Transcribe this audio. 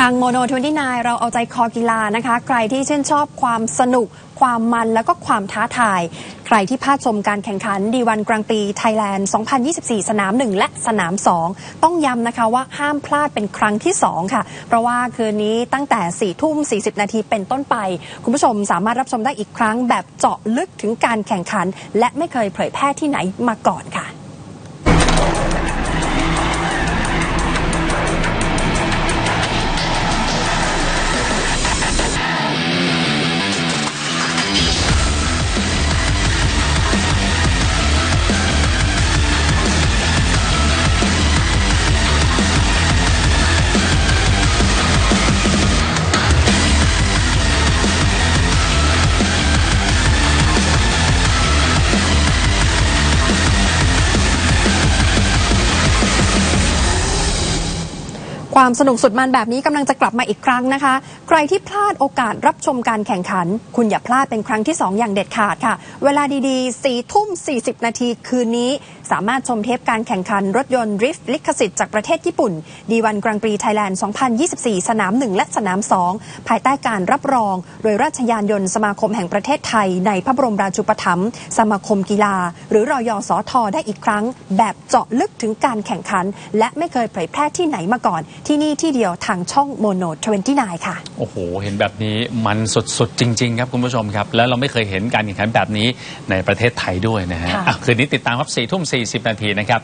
ทางโมโน29เราเอาใจคอกีฬานะคะ ใครที่ชื่นชอบความสนุก ความมันแล้วก็ความท้าทาย ใครที่พลาดชมการแข่งขันดีวันกลางปีไทยแลนด์ 2024 สนาม 1 และสนาม 2 ต้องย้ำนะคะว่าห้ามพลาดเป็นครั้งที่ 2 ค่ะ เพราะว่าคืนนี้ตั้งแต่ 4 ทุ่ม 40 นาทีเป็นต้นไป คุณผู้ชมสามารถรับชมได้อีกครั้งแบบเจาะลึกถึงการแข่งขัน และไม่เคยเผยแพร่ที่ไหนมาก่อนค่ะ ความสนุกสุดมันแบบนี้กำลังจะกลับมาอีกครั้งนะคะ ใครที่พลาดโอกาสรับชมการแข่งขัน คุณอย่าพลาดเป็นครั้งที่ 2 อย่างเด็ดขาดค่ะ เวลาดีๆ4ทุ่ม 40 นาทีคืนนี้ สามารถชมเทปการแข่งขันรถยนต์ดริฟต์ลิขสิทธิ์จากประเทศญี่ปุ่นดีวันกลางปีไทยแลนด์ 2024 สนาม 1 และสนาม 2 ภายใต้การรับรอง โดยราชยานยนต์สมาคมแห่งประเทศไทย ในพระบรมราชูปถัมภ์สมาคมกีฬา หรือรอยอสทได้อีกครั้ง แบบเจาะลึกถึงการแข่งขัน และไม่เคยเผยแพร่ที่ไหนมาก่อนที่นี่ที่เดียวทางช่องโมโน29 ค่ะ โอ้โห เห็นแบบนี้มันสุดๆ จริง ๆ ครับคุณผู้ชมครับ แล้วเราไม่เคยเห็นการแข่งขันแบบนี้ในประเทศไทยด้วยนะฮะค่ะอะคืนนี้ติดตามครับ4ทุ่ม40 นาทีนะครับ